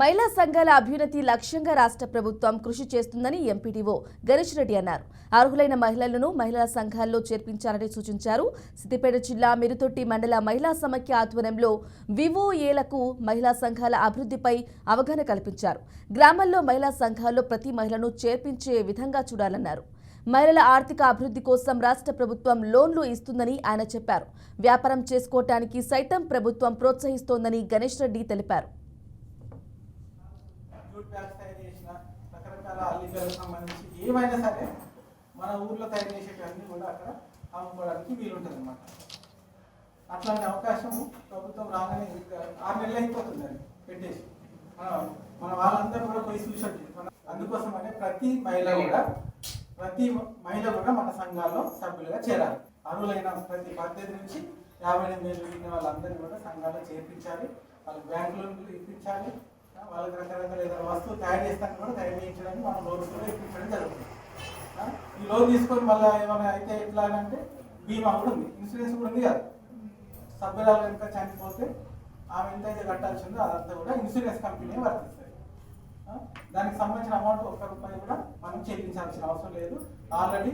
మహిళా సంఘాల అభ్యున్నతి లక్ష్యంగా రాష్ట్ర ప్రభుత్వం కృషి చేస్తుందని ఎంపీడీఓ గణేష్ రెడ్డి అన్నారు. అర్హులైన మహిళలను మహిళా సంఘాల్లో చేర్పించాలని సూచించారు. సిద్దిపేట జిల్లా మిరుతొట్టి మండల మహిళా సమైక్య ఆధ్వర్యంలో వివోఏలకు మహిళా సంఘాల అభివృద్ధిపై అవగాహన కల్పించారు. గ్రామాల్లో మహిళా సంఘాల్లో ప్రతి మహిళను చేర్పించే విధంగా చూడాలన్నారు. మహిళల ఆర్థిక అభివృద్ధి కోసం రాష్ట్ర ప్రభుత్వం లోన్లు ఇస్తుందని ఆయన చెప్పారు. వ్యాపారం చేసుకోవటానికి సైతం ప్రభుత్వం ప్రోత్సహిస్తోందని గణేష్ రెడ్డి తెలిపారు. జూట్ బ్యాగ్స్ తయారు చేసిన రకరకాల అల్లికలకు సంబంధించి ఏమైనా సరే మన ఊర్లో తయారు చేసేటన్నీ కూడా అక్కడ అమ్ముకోవడానికి వీలుంటుంది అనమాట అట్లాంటి అవకాశం ప్రభుత్వం రాగానే ఆరు నెలలు అయిపోతుంది పెట్టేసి. మన మన వాళ్ళందరూ కూడా పోయి చూసి అందుకోసం మన ప్రతి మహిళ కూడా ప్రతి మహిళ కూడా మన సంఘాల్లో సభ్యులుగా చేరాలి. అర్హులైన ప్రతి పద్దెనిమిది నుంచి యాభై ఎనిమిది వేలు వాళ్ళందరినీ కూడా సంఘాల్లో చేర్పించాలి. వాళ్ళకి బ్యాంకు ఇప్పించాలి. వాళ్ళకి రకరకాల ఏదైనా వస్తువు తయారు చేస్తాను కూడా తయారు చేయించడానికి మనం లోన్స్ కూడా ఇప్పించడం జరుగుతుంది. ఈ లోన్ తీసుకొని మళ్ళీ ఏమైనా అయితే ఎట్లా అంటే బీమా కూడా ఉంది. ఇన్సూరెన్స్ కూడా ఉంది కదా. సభ్యురాలు కనుక చనిపోతే ఆమె ఎంత అయితే కట్టాల్సిందో అదంతా కూడా ఇన్సూరెన్స్ కంపెనీ వర్తిస్తుంది. దానికి సంబంధించిన అమౌంట్ ఒక్క రూపాయి కూడా మనం చెల్లించాల్సిన అవసరం లేదు. ఆల్రెడీ